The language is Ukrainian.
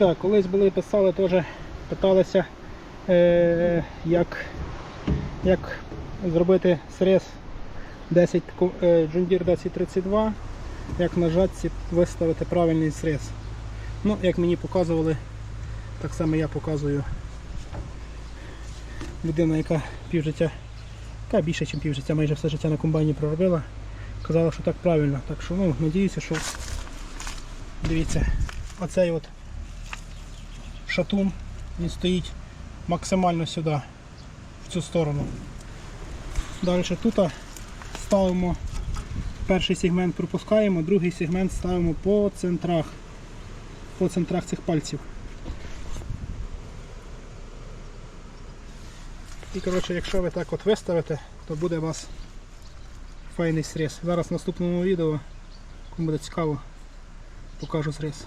Так, колись були писали теж, питалися, е, як, як зробити срез 10, е, Deere 1032, як на жатці виставити правильний срез. Ну, як мені показували, так само я показую людина, яка півжиття, яка більше, ніж півжиття, майже все життя на комбайні проробила. Казала, що так правильно. Так що ну, надіюся, що дивіться, оцей от шатун, він стоїть максимально сюди, в цю сторону. Далі тут ставимо перший сегмент пропускаємо, другий сегмент ставимо по центрах, по центрах цих пальців. І коротше, якщо ви так от виставите, то буде у вас файний сріз. Зараз в наступному відео, кому буде цікаво, покажу зріз.